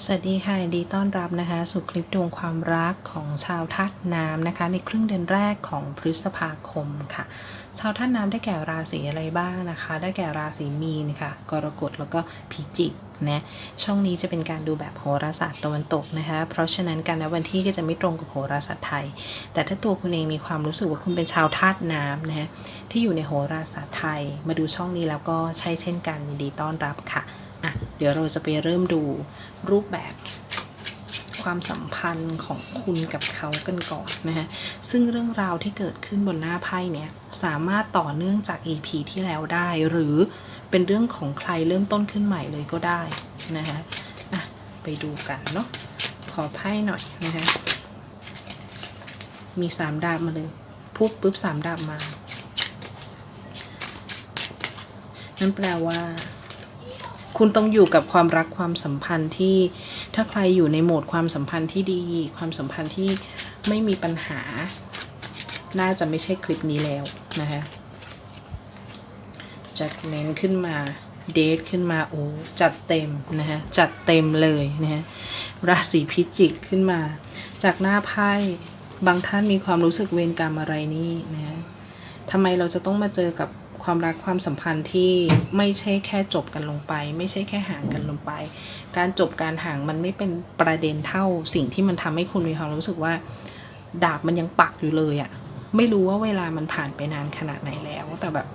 สวัสดีค่ะยินดีต้อนรับนะคะ สู่คลิปดวงความรักของชาวธาตุน้ำนะคะ ในครึ่งเดือนแรกของพฤษภาคมค่ะ ชาวธาตุน้ำได้แก่ราศีอะไรบ้างนะคะ ได้แก่ราศีมีนค่ะ กรกฎแล้วก็พิจิกนะช่องนี้จะเป็นการดูแบบโหราศาสตร์ตะวันตกนะคะ เพราะฉะนั้นการนับวันที่ก็จะไม่ตรงกับโหราศาสตร์ไทย แต่ถ้าตัวคุณเองมีความรู้สึกว่าคุณเป็นชาวธาตุน้ำนะคะที่อยู่ในโหราศาสตร์ไทย มาดูช่องนี้แล้วก็ใช่เช่นกันยินดีต้อนรับค่ะ อะเดี๋ยวเราจะไปเริ่มดูรูปแบบความสัมพันธ์ของคุณกับเขากันก่อนนะฮะซึ่งเรื่องราวที่เกิดขึ้นบนหน้าไพ่เนี่ยสามารถต่อเนื่องจาก EP ที่แล้วได้ หรือเป็นเรื่องของใครเริ่มต้นขึ้นใหม่เลยก็ได้นะฮะอะไปดูกันเนาะขอไพ่หน่อยนะฮะมีสามดาบมาเลยปุ๊บปุ๊บสามดาบมา นั่นแปลว่า คุณต้องอยู่กับความรักความสัมพันธ์ที่ ถ้าใครอยู่ในโหมดความสัมพันธ์ที่ดี ความสัมพันธ์ที่ไม่มีปัญหา น่าจะไม่ใช่คลิปนี้แล้วนะคะจัดเน้นขึ้นมาเดทขึ้นมาโอ้จัดเต็มนะคะจัดเต็มเลยนะคะราศีพิจิกขึ้นมา จากหน้าไพ่บางท่านมีความรู้สึกเวรกรรมอะไรนี่นะะทำไมเราจะต้องมาเจอกับ ความรักความสัมพันธ์ที่ไม่ใช่แค่จบกันลงไป ไม่ใช่แค่ห่างกันลงไป การจบการห่างมันไม่เป็นประเด็นเท่าสิ่งที่มันทำให้คุณมีความรู้สึกว่า ดาบมันยังปักอยู่เลยอะไม่รู้ว่าเวลามันผ่านไปนานขนาดไหนแล้ว แต่แบบ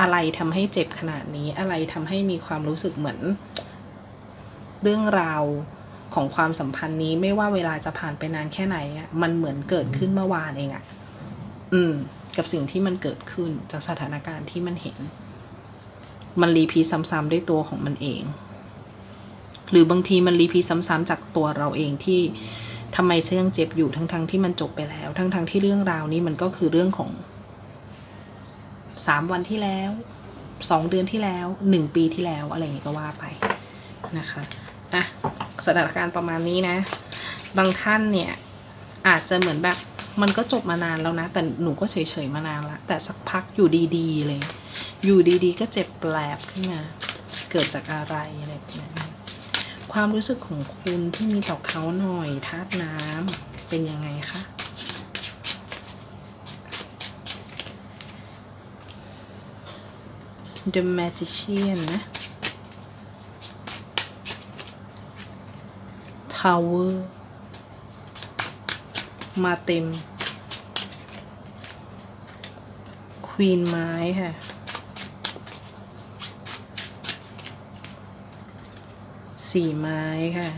อะไรทำให้เจ็บขนาดนี้อะไรทำให้มีความรู้สึกเหมือน เรื่องราวของความสัมพันธ์นี้ไม่ว่าเวลาจะผ่านไปนานแค่ไหนอะมันเหมือนเกิดขึ้นเมื่อวานเองอะ อืม กับสิ่งที่มันเกิดขึ้นจากสถานการณ์ที่มันเห็น มันรีพีทซ้ำๆด้วยตัวของมันเอง หรือบางทีมันรีพีทซ้ำๆจากตัวเราเองที่ทำไมฉันยังเจ็บอยู่ทั้งๆทที่มันจบไปแล้ว ทั้งๆทที่เรื่องราวนี้มันก็คือเรื่องของสามวันที่แล้วสองเดือนที่แล้วหนึ่งปีที่แล้วอะไรอย่างงี้ก็ว่าไปนะคะอะสถานการณ์ประมาณนี้นะ บางท่านเนี่ยอาจจะเหมือนแบบ มันก็จบมานานแล้วนะ แต่หนูก็เฉยๆมานานละแต่สักพักอยู่ดีๆเลย อยู่ดีๆ ก็เจ็บแปลบขึ้นมา เกิดจากอะไรอะไรแบบนี้ความรู้สึกของคุณที่มีต่อเขาหน่อยธาตุน้ำเป็นยังไงคะ The Magician นะ Tower มาเต็ม ควีนไม้ค่ะ สี่ไม้ค่ะ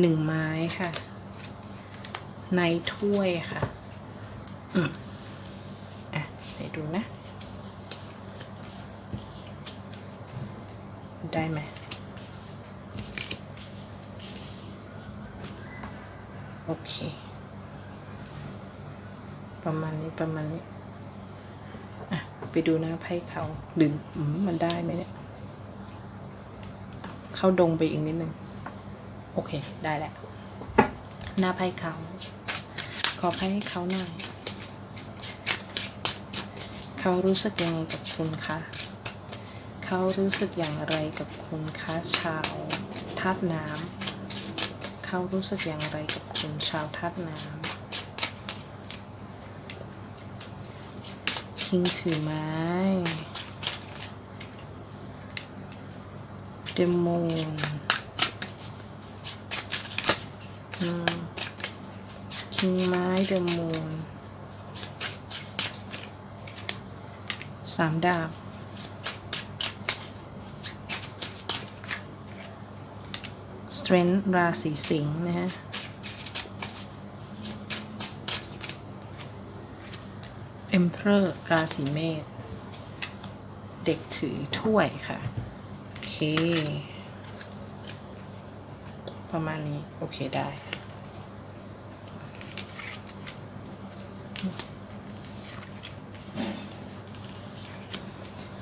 หนึ่งไม้ค่ะ ในถ้วยค่ะ อืมอะไปดูนะ ได้ไหม โอเค ประมาณนี้ประมาณนี้อะไปดูหน้าไพ่เขาหรือมมันได้ไหมเนี่ย เข้าดงไปอีกนิดนึง โอเค ได้แล้ว หน้าไพ่เขาขอไพ่ให้เขาหน่อยเขารู้สึกยังไงกับคุณคะ เขารู้สึกอย่างไรกับคุณคะชาวธาตุน้ำ เขารู้สึกอย่างไรกับคุณชาวธาตุน้ำคิงถือไม้เดโมนคิงไม้เดโมนสามดาบ Strength ราศีสิงห์นะฮะ Emperor ราศีเมษเด็กถือถ้วยค่ะ โอเค ประมาณนี้ โอเคได้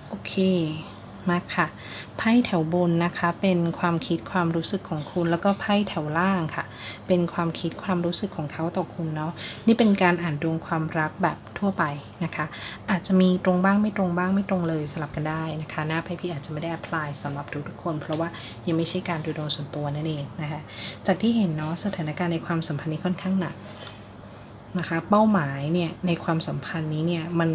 โอเค มากค่ะ ไพ่แถวบนนะคะ เป็นความคิดความรู้สึกของคุณ แล้วก็ไพ่แถวล่างค่ะ เป็นความคิดความรู้สึกของเขาต่อคุณเนาะ นี่เป็นการอ่านดวงความรักแบบทั่วไปนะคะ อาจจะมีตรงบ้างไม่ตรงบ้างไม่ตรงเลยสลับกันได้นะคะ หน้าไพ่พี่อาจจะไม่ได้ apply สำหรับทุกๆคน เพราะว่ายังไม่ใช่การดูดวงส่วนตัวนั่นเองนะคะ จากที่เห็นเนาะสถานการณ์ในความสัมพันธ์นี้ค่อนข้างหนัก นะคะ เป้าหมายเนี่ยในความสัมพันธ์นี้เนี่ยมัน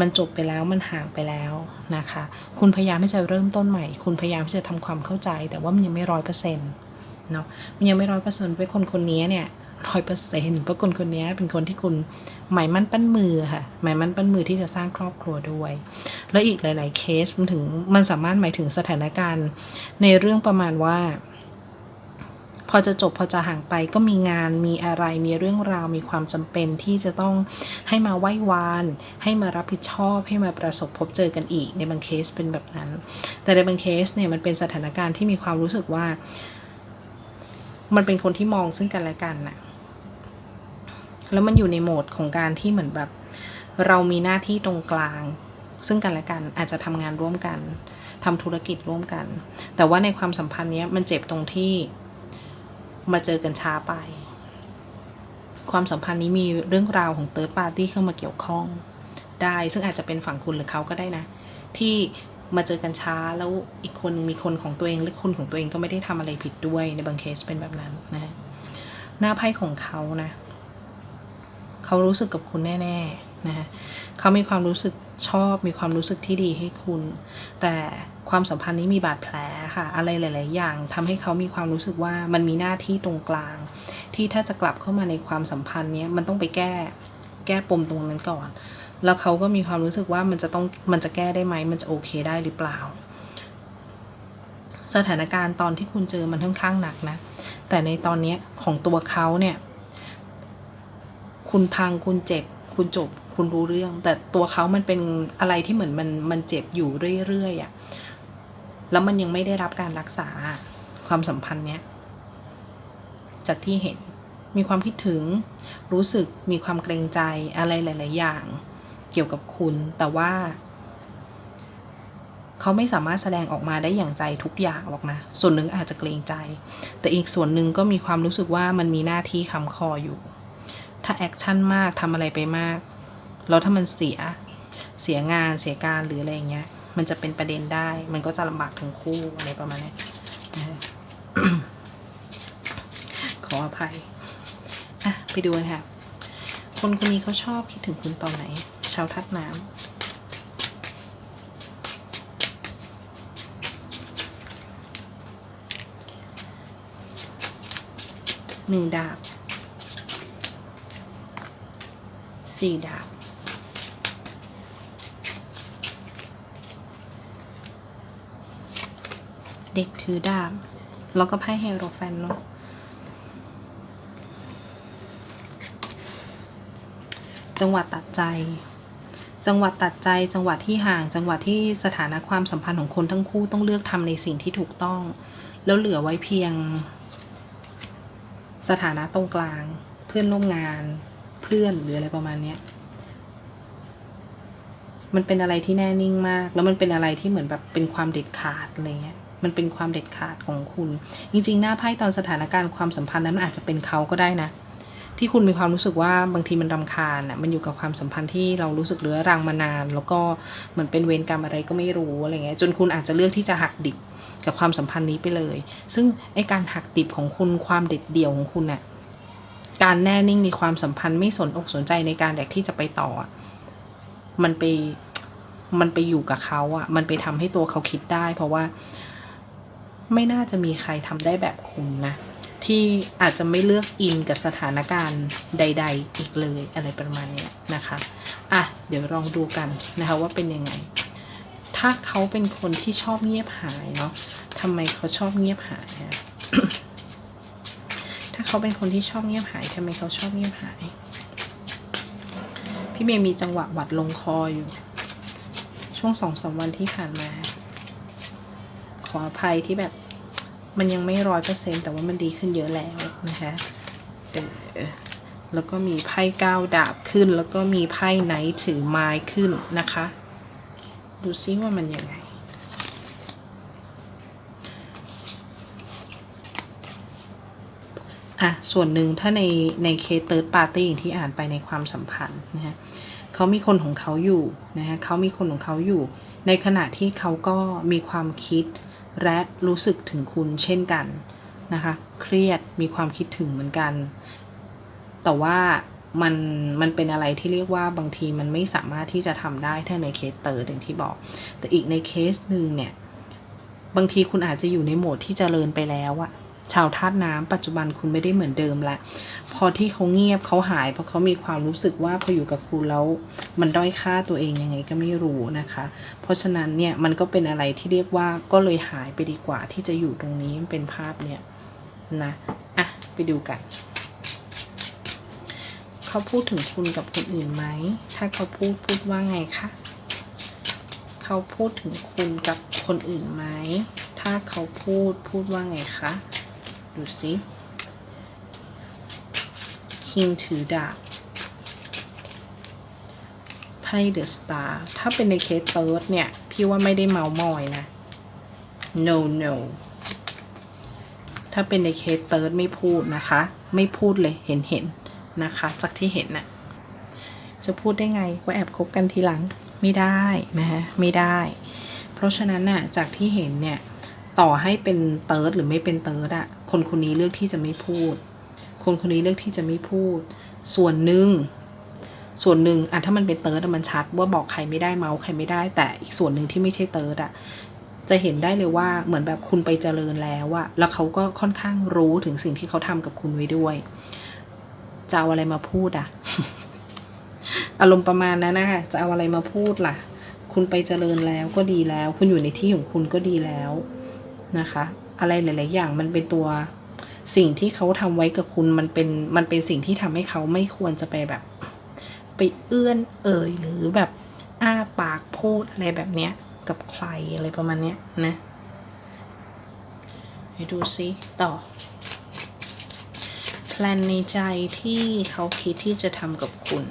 มันจบไปแล้วมันห่างไปแล้วนะคะ คุณพยายามที่จะเริ่มต้นใหม่ คุณพยายามที่จะทำความเข้าใจ แต่ว่ามันยังไม่ร้อยเปอร์เซ็นต์เนาะมันยังไม่ร้อยเปอร์เซ็นต์เพราะคนคนนี้เนี่ยร้อยเปอร์เซ็นต์เพราะคนคนนี้เป็นคนที่คุณหมายมั่นปั้นมือค่ะหมายมั่นปั้นมือที่จะสร้างครอบครัวด้วย แล้วอีกหลาย ๆ เคสมันถึงมันสามารถหมายถึงสถานการณ์ในเรื่องประมาณว่า พอจะจบพอจะห่างไปก็มีงานมีอะไรมีเรื่องราวมีความจำเป็นที่จะต้องให้มาไหว้วาน ให้มารับผิดชอบให้มาประสบพบเจอกันอีก ในบางเคสเป็นแบบนั้น แต่ในบางเคสเนี่ยมันเป็นสถานการณ์ที่มีความรู้สึกว่า มันเป็นคนที่มองซึ่งกันและกันน่ะแล้วมันอยู่ในโหมดของการที่เหมือนแบบ เรามีหน้าที่ตรงกลาง ซึ่งกันและกันอาจจะทำงานร่วมกันทำธุรกิจร่วมกัน แต่ว่าในความสัมพันธ์เนี้ยมันเจ็บตรงที่ มาเจอกันช้าไป ความสัมพันธ์นี้มีเรื่องราวของเติร์ดปาร์ตี้เข้ามาเกี่ยวข้อง ได้ซึ่งอาจจะเป็นฝั่งคุณหรือเขาก็ได้นะ ที่มาเจอกันช้าแล้วอีกคนมีคนของตัวเองหรือคนของตัวเองก็ไม่ได้ทำอะไรผิดด้วยในบางเคสเป็นแบบนั้นนะ หน้าไพ่ของเขานะ เขารู้สึกกับคุณแน่ ๆ นะฮะเขามีความรู้สึก ชอบมีความรู้สึกที่ดีให้คุณ แต่ความสัมพันธ์นี้มีบาดแผลค่ะ อะไรหลาย ๆ อย่างทำให้เขามีความรู้สึกว่ามันมีหน้าที่ตรงกลาง ที่ถ้าจะกลับเข้ามาในความสัมพันธ์นี้มันต้องไปแก้แก้ปมตรงนั้นก่อน แล้วเขาก็มีความรู้สึกว่ามันจะต้องมันจะแก้ได้ไหมมันจะโอเคได้หรือเปล่า สถานการณ์ตอนที่คุณเจอมันค่อนข้างหนักนะ แต่ในตอนนี้ของตัวเขาเนี่ย คุณพังคุณเจ็บ คุณจบคุณรู้เรื่อง แต่ตัวเขามันเป็นอะไรที่เหมือนมันมันเจ็บอยู่เรื่อยๆอะ่ะแล้วมันยังไม่ได้รับการรักษาความสัมพันธ์เนี้ยจากที่เห็นมีความคิดถึงรู้สึกมีความเกรงใจอะไรหลาย ๆ อย่างเกี่ยวกับคุณ แต่ว่า เขาไม่สามารถแสดงออกมาได้อย่างใจทุกอย่างหรอกนะ ส่วนหนึ่งอาจจะเกรงใจ แต่อีกส่วนหนึ่งก็มีความรู้สึกว่ามันมีหน้าที่คำคออยู่ ถ้าแอคชั่นมากทำอะไรไปมากแล้วถ้ามันเสียเสียงานเสียการหรืออะไรเงี้ย มันจะเป็นประเด็นได้ มันก็จะลำบากทั้งคู่อะไรประมาณนี้ขออภัยอะไปดูกันค่ะ คนคนนี้เขาชอบคิดถึงคุณตอนไหน ชาวทัดน้ำหนึ่งดาบ สี่ดาบ เด็กถือดาบ แล้วก็ไพ่เฮโรแฟนเนาะจังหวะตัดใจ จังหวะตัดใจ จังหวะที่ห่าง จังหวะที่สถานะความสัมพันธ์ของคนทั้งคู่ต้องเลือกทำในสิ่งที่ถูกต้อง แล้วเหลือไว้เพียง สถานะตรงกลาง เพื่อนร่วมงาน เพื่อนหรืออะไรประมาณเนี้ย มันเป็นอะไรที่แน่นิ่งมาก แล้วมันเป็นอะไรที่เหมือนแบบเป็นความเด็ดขาดอะไรเงี้ยมันเป็นความเด็ดขาดของคุณ จริงๆ หน้าไพ่ตอนสถานการณ์ความสัมพันธ์นั้นอาจจะเป็นเขาก็ได้นะ ที่คุณมีความรู้สึกว่าบางทีมันรำคาญอะมันอยู่กับความสัมพันธ์ที่เรารู้สึกเรื้อรังมานาน แล้วก็เหมือนเป็นเวรกรรมอะไรก็ไม่รู้อะไรเงี้ยจนคุณอาจจะเลือกที่จะหักดิบกับความสัมพันธ์นี้ไปเลย ซึ่งไอการหักดิบของคุณความเด็ดเดี่ยวของคุณน่ะ การแน่นิ่งในความสัมพันธ์ไม่สนอกสนใจในการอยากที่จะไปต่อ มันไปมันไปอยู่กับเขาอะมันไปทำให้ตัวเขาคิดได้ เพราะว่าไม่น่าจะมีใครทำได้แบบคุณนะ ที่อาจจะไม่เลือกอินกับสถานการณ์ใด ๆ อีกเลยอะไรประมาณนี้นะคะอะเดี๋ยวลองดูกันนะคะว่าเป็นยังไง ถ้าเขาเป็นคนที่ชอบเงียบหายเนาะทำไมเขาชอบเงียบหายอะ เขาเป็นคนที่ชอบเงียบหายทำไมเขาชอบเงียบหาย พี่เมย์มีจังหวะหวัดลงคออยู่ ช่วงสองสามวันที่ผ่านมา ขออภัยที่แบบมันยังไม่ร้อยเปอร์เซ็นแต่ว่ามันดีขึ้นเยอะแล้วนะคะเออแล้วก็มีไพ่ก้าวดาบขึ้น แล้วก็มีไพ่ไนท์ถือไม้ขึ้นนะคะ ดูซิว่ามันยังไง อะส่วนหนึ่งถ้าในในเคสเติร์ดปาร์ตี้ที่อ่านไปในความสัมพันธ์นะฮะเขามีคนของเขาอยู่นะฮะเขามีคนของเขาอยู่ ในขณะที่เขาก็มีความคิดและรู้สึกถึงคุณเช่นกันนะคะเครียดมีความคิดถึงเหมือนกัน แต่ว่ามันมันเป็นอะไรที่เรียกว่าบางทีมันไม่สามารถที่จะทำได้ถ้าในเคสเติร์ดอย่างที่บอก แต่อีกในเคสหนึ่งเนี่ย บางทีคุณอาจจะอยู่ในโหมดที่เจริญไปแล้วอะ ชาวธาตุน้ำปัจจุบันคุณไม่ได้เหมือนเดิมละ พอที่เขาเงียบเขาหายเพราะเขามีความรู้สึกว่าพออยู่กับคุณแล้วมันด้อยค่าตัวเองยังไงก็ไม่รู้นะคะ เพราะฉะนั้นเนี่ยมันก็เป็นอะไรที่เรียกว่าก็เลยหายไปดีกว่าที่จะอยู่ตรงนี้มันเป็นภาพเนี่ยนะอะไปดูกันเขาพูดถึงคุณกับคนอื่นไหมถ้าเขาพูดพูดว่าไงคะเขาพูดถึงคุณกับคนอื่นไหม ถ้าเขาพูดพูดว่าไงคะ ดูสิคิงถือดาบไพ่เดอะสตาร์ถ้าเป็นในเคสเติร์ดเนี่ย พี่ว่าไม่ได้เมามอยนะ no no ถ้าเป็นในเคสเติร์ดไม่พูดนะคะ ไม่พูดเลยเห็นเห็นนะคะ จากที่เห็นน่ะจะพูดได้ไงว่าแอบคบกันทีหลังไม่ได้นะฮะไม่ได้ เพราะฉะนั้นน่ะจากที่เห็นเนี่ย ต่อให้เป็นเติร์ดหรือไม่เป็นเติร์ดอะ คนคนนี้เลือกที่จะไม่พูด คนคนนี้เลือกที่จะไม่พูด ส่วนหนึ่งส่วนหนึ่งอะถ้ามันเป็นเติร์ดมันชัดว่าบอกใครไม่ได้เมาส์ใครไม่ได้ แต่อีกส่วนหนึ่งที่ไม่ใช่เติร์ดอะจะเห็นได้เลยว่าเหมือนแบบคุณไปเจริญแล้วอะแล้วเขาก็ค่อนข้างรู้ถึงสิ่งที่เขาทำกับคุณไว้ด้วยจะเอาอะไรมาพูดอะอารมณ์ประมาณนั้นนะคะจะเอาอะไรมาพูดล่ะ คุณไปเจริญแล้วก็ดีแล้ว คุณอยู่ในที่ของคุณก็ดีแล้วนะคะ อะไรหลาย ๆ อย่าง มันเป็นตัวสิ่งที่เขาทำไว้กับคุณมันเป็นมันเป็นสิ่งที่ทำให้เขาไม่ควรจะไปแบบ ไปเอื้อนเอ่ยหรือแบบอ้าปากพูดอะไรแบบเนี้ย กับใครอะไรประมาณเนี้ยนะให้ดูซิต่อแพลนในใจที่เขาคิดที่จะทำกับคุณ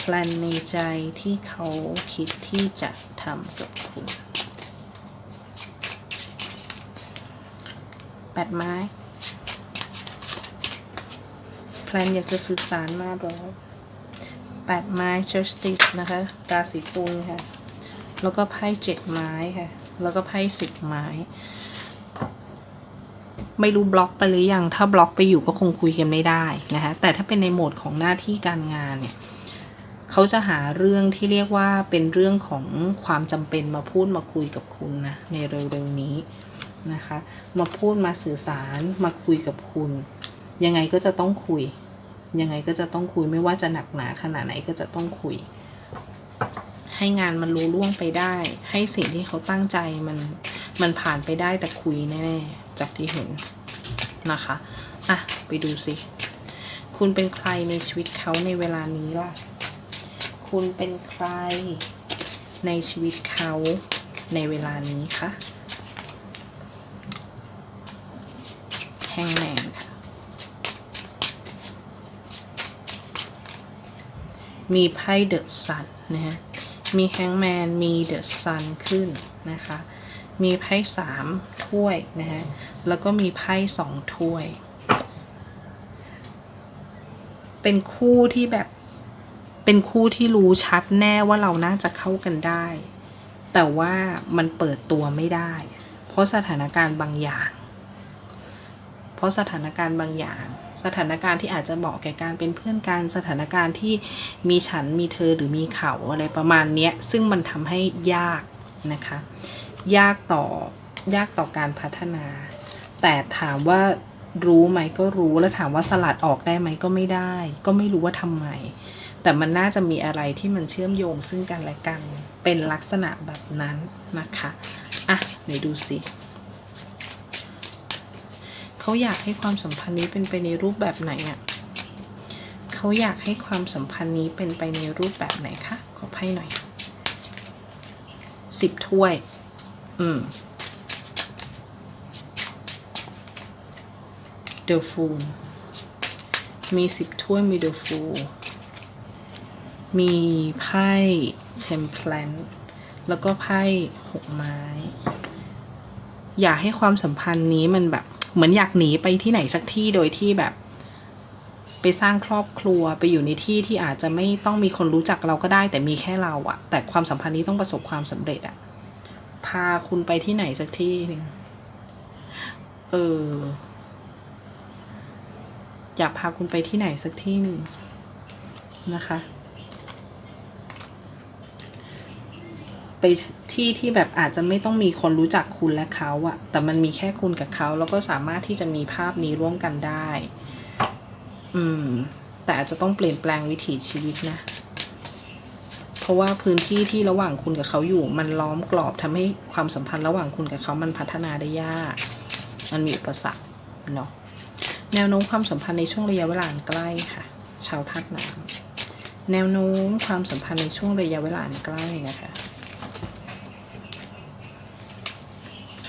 แพลนในใจที่เขาคิดที่จะทำกับคุณ แปดไม้แพลนอยากจะสื่อสารมากแล้วแปดไม้ justice นะคะราศีตุลค่ะ แล้วก็ไพ่เจ็ดไม้ค่ะ แล้วก็ไพ่สิบไม้ ไม่รู้บล็อกไปหรือยัง ถ้าบล็อกไปอยู่ก็คงคุยกันไม่ได้นะคะ แต่ถ้าเป็นในโหมดของหน้าที่การงานเนี่ยเขาจะหาเรื่องที่เรียกว่าเป็นเรื่องของความจำเป็นมาพูดมาคุยกับคุณนะในเร็วๆนี้ นะคะ มาพูดมาสื่อสารมาคุยกับคุณ ยังไงก็จะต้องคุย ยังไงก็จะต้องคุยไม่ว่าจะหนักหนาขนาดไหนก็จะต้องคุย ให้งานมันรู้ล่วงไปได้ ให้สิ่งที่เขาตั้งใจมันมันผ่านไปได้แต่คุยแน่ๆจากที่เห็นนะคะอะไปดูสิคุณเป็นใครในชีวิตเขาในเวลานี้ล่ะ คุณเป็นใครในชีวิตเขาในเวลานี้คะ แฮงแมนค่ะ มีไพ่เดอะซันนะฮะ มีแฮงแมน มีเดอะซันขึ้นนะคะ มีไพ่สามถ้วยนะฮะ แล้วก็มีไพ่สองถ้วย เป็นคู่ที่แบบ เป็นคู่ที่รู้ชัดแน่ว่าเราน่าจะเข้ากันได้ แต่ว่ามันเปิดตัวไม่ได้ เพราะสถานการณ์บางอย่าง เพราะสถานการณ์บางอย่าง สถานการณ์ที่อาจจะเหมาะแก่การเป็นเพื่อนกันสถานการณ์ที่มีฉันมีเธอหรือมีเขาอะไรประมาณนี้ซึ่งมันทำให้ยากนะคะ ยากต่อยากต่อการพัฒนา แต่ถามว่ารู้ไหมก็รู้แล้วถามว่าสลัดออกได้ไหมก็ไม่ได้ ก็ไม่รู้ว่าทำไม แต่มันน่าจะมีอะไรที่มันเชื่อมโยงซึ่งกันและกัน เป็นลักษณะแบบนั้นนะคะ อะไหนดูสิ เขาอยากให้ความสัมพันธ์นี้เป็นไปในรูปแบบไหนอะ่ะเขาอยากให้ความสัมพันธ์นี้เป็นไปในรูปแบบไหนคะขอไพ่หน่อยสิบถ้วย อืมเดอะฟูลมีสิบถ้วยมีเดอะฟูลมีไพ่เทมเพลนแล้วก็ไพ่หกไม้ อยากให้ความสัมพันธ์นี้มันแบบ เหมือนอยากหนีไปที่ไหนสักที่โดยที่แบบ ไปสร้างครอบครัวไปอยู่ในที่ที่อาจจะไม่ต้องมีคนรู้จักเราก็ได้ แต่มีแค่เราอะแต่ความสัมพันธ์นี้ต้องประสบความสำเร็จอะพาคุณไปที่ไหนสักที่หนึ่งเอออยากพาคุณไปที่ไหนสักที่หนึ่งนะคะ ไป ที่ที่แบบอาจจะไม่ต้องมีคนรู้จักคุณและเขาอะแต่มันมีแค่คุณกับเขาแล้วก็สามารถที่จะมีภาพนี้ร่วมกันได้ อืม แต่อาจจะต้องเปลี่ยนแปลงวิถีชีวิตนะ เพราะว่าพื้นที่ที่ระหว่างคุณกับเขาอยู่ มันล้อมกรอบทำให้ความสัมพันธ์ระหว่างคุณกับเขามันพัฒนาได้ยาก มันมีอุปสรรคเนาะ แนวโน้มความสัมพันธ์ในช่วงระยะเวลาใกล้ค่ะ ชาวทัดน้ำแนวโน้มความสัมพันธ์ในช่วงระยะเวลาใกล้นะคะ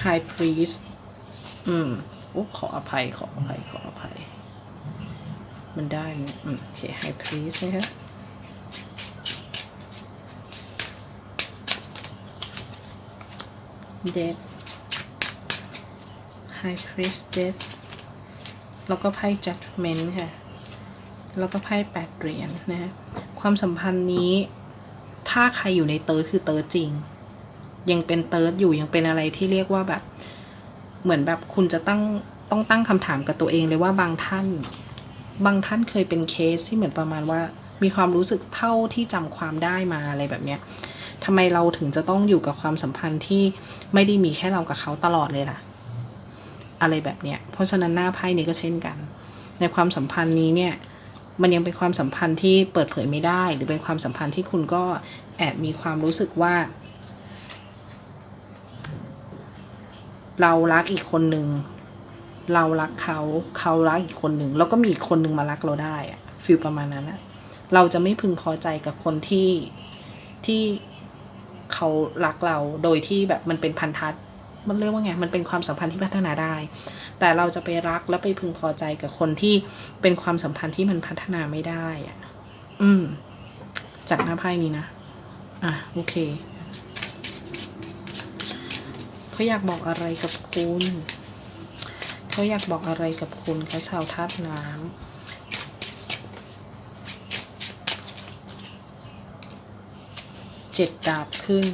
High Priest อืมโอ้ขออภัยขออภัยขออภัย มันได้ไหมอืมโอเค High Priest นะคะ Death High Priest Death แล้วก็ไพ่ Judgment ค่ะ แล้วก็ไพ่แปดเหรียญนะฮะความสัมพันธ์นี้ ถ้าใครอยู่ในเติร์ดคือเติร์ดจริง ยังเป็นเติร์ดอยู่ยังเป็นอะไรที่เรียกว่าแบบ เหมือนแบบคุณจะตั้งต้องตั้งคำถามกับตัวเองเลยว่าบางท่าน บางท่านเคยเป็นเคสที่เหมือนประมาณว่า มีความรู้สึกเท่าที่จำความได้มาอะไรแบบเนี้ยทำไมเราถึงจะต้องอยู่กับความสัมพันธ์ที่ไม่ได้มีแค่เรากับเขาตลอดเลยล่ะ อะไรแบบเนี้ย เพราะฉะนั้นหน้าไพ่นี้ก็เช่นกัน ในความสัมพันธ์นี้เนี่ย มันยังเป็นความสัมพันธ์ที่เปิดเผยไม่ได้ หรือเป็นความสัมพันธ์ที่คุณก็แอบมีความรู้สึกว่า เรารักอีกคนหนึ่งเรารักเขาเขารักอีกคนหนึ่งแล้วก็มีอีกคนหนึ่งมารักเราได้อะฟีลประมาณนั้นอะเราจะไม่พึงพอใจกับคนที่ที่เขารักเราโดยที่แบบมันเป็นพันธะมันเรียกว่าไงมันเป็นความสัมพันธ์ที่พัฒนาได้ แต่เราจะไปรักและไปพึงพอใจกับคนที่เป็นความสัมพันธ์ที่มันพัฒนาไม่ได้อะอืม จากหน้าไพ่นี้นะ อะ โอเค เขาอยากบอกอะไรกับคุณ เขาอยากบอกอะไรกับคุณคะชาวธาตุน้ำเจ็ดดาบขึ้น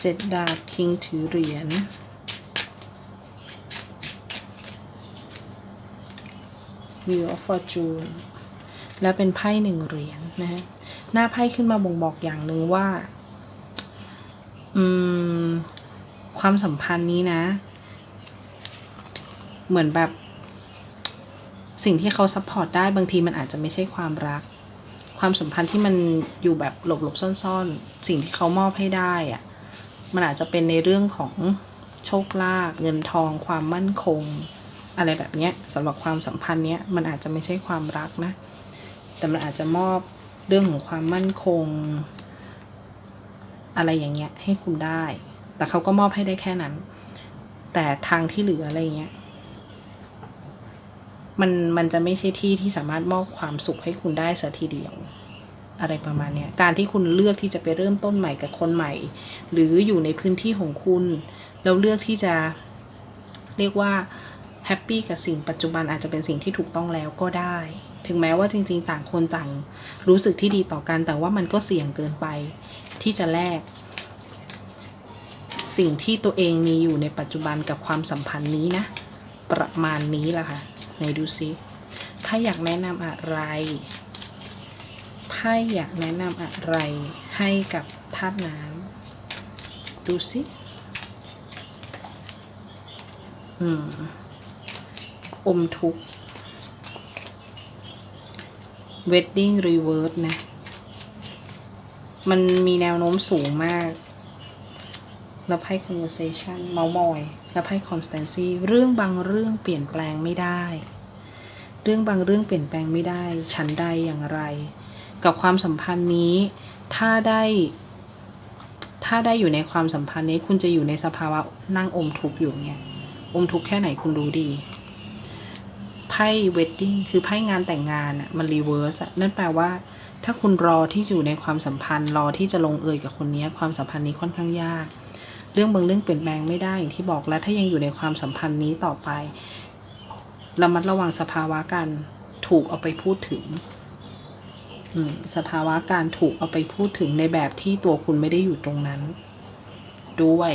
เจ็ดดาบคิงถือเหรียญ Wheel of Fortune และเป็นไพ่หนึ่งเหรียญนะฮะ หน้าไพ่ขึ้นมาบ่งบอกอย่างหนึ่งว่า อืม ความสัมพันธ์นี้นะ เหมือนแบบ สิ่งที่เขาซัพพอร์ตได้บางทีมันอาจจะไม่ใช่ความรัก ความสัมพันธ์ที่มันอยู่แบบหลบๆซ่อนๆ สิ่งที่เขามอบให้ได้อะมันอาจจะเป็นในเรื่องของโชคลาภเงินทอง ความมั่นคง อะไรแบบเนี้ยสำหรับความสัมพันธ์เนี้ยมันอาจจะไม่ใช่ความรักนะ แต่มันอาจจะมอบ เรื่องของความมั่นคง อะไรอย่างเงี้ย ให้คุณได้ แต่เขาก็มอบให้ได้แค่นั้น แต่ทางที่เหลืออะไรเงี้ย มันมันจะไม่ใช่ที่ที่สามารถมอบความสุขให้คุณได้สัทีเดียวอะไรประมาณเนี้ยการที่คุณเลือกที่จะไปเริ่มต้นใหม่กับคนใหม่ หรืออยู่ในพื้นที่ของคุณแล้วเลือกที่จะเรียกว่าแฮปปี้กับสิ่งปัจจุบันอาจจะเป็นสิ่งที่ถูกต้องแล้วก็ได้ ถึงแม้ว่าจริง ๆ ต่างคนต่างรู้สึกที่ดีต่อกัน แต่ว่ามันก็เสี่ยงเกินไป ที่จะแลกสิ่งที่ตัวเองมีอยู่ในปัจจุบันกับความสัมพันธ์นี้นะ ประมาณนี้แหละค่ะไหนดูซิไพ่อยากแนะนำอะไรไพ่อยากแนะนำอะไรให้กับธาตุน้ำดูซิอืมอมทุกข์ wedding reverse นะ มันมีแนวโน้มสูงมากแล้วไพ่ conversation เมามอยแล้วไพ่ constancy เรื่องบางเรื่องเปลี่ยนแปลงไม่ได้ เรื่องบางเรื่องเปลี่ยนแปลงไม่ได้ ฉันใดอย่างไร กับความสัมพันธ์นี้ ถ้าได้ ถ้าได้อยู่ในความสัมพันธ์นี้ คุณจะอยู่ในสภาวะนั่งอมทุกข์อยู่เนี่ย อมทุกข์แค่ไหนคุณรู้ดี ไพ่ wedding คือไพ่งานแต่งงานอะมันรีเวิร์สอะนั่นแปลว่า ถ้าคุณรอที่อยู่ในความสัมพันธ์ รอที่จะลงเอยกับคนนี้ความสัมพันธ์นี้ค่อนข้างยาก เรื่องบางเรื่องเปลี่ยนแปลงไม่ได้อย่างที่บอกแล้วถ้ายังอยู่ในความสัมพันธ์นี้ต่อไประมัดระวังสภาวะการถูกเอาไปพูดถึงอืมสภาวะการถูกเอาไปพูดถึงในแบบที่ตัวคุณไม่ได้อยู่ตรงนั้น ด้วย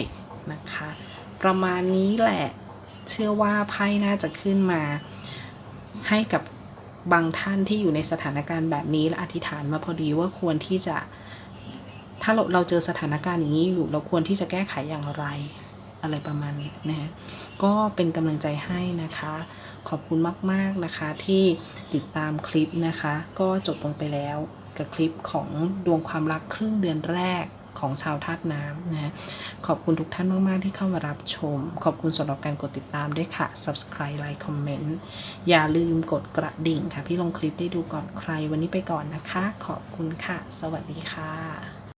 นะคะ ประมาณนี้แหละ เชื่อว่าไพ่น่าจะขึ้นมาให้กับบางท่านที่อยู่ในสถานการณ์แบบนี้และอธิษฐานมาพอดีว่าควรที่จะ ถ้าเราเราเจอสถานการณ์อย่างนี้อยู่ เราควรที่จะแก้ไขอย่างไรอะไรประมาณนี้นะฮะก็เป็นกำลังใจให้นะคะ ขอบคุณมาก ๆ นะคะที่ติดตามคลิปนะคะ ก็จบลงไปแล้วกับคลิปของดวงความรักครึ่งเดือนแรก ของชาวธาตุน้ำนะขอบคุณทุกท่านมาก ๆ ที่เข้ามารับชม ขอบคุณสำหรับการกดติดตามด้วยค่ะ subscribe like comment อย่าลืมกดกระดิ่งค่ะ พี่ลงคลิปได้ดูก่อนใครวันนี้ไปก่อนนะคะ ขอบคุณค่ะ สวัสดีค่ะ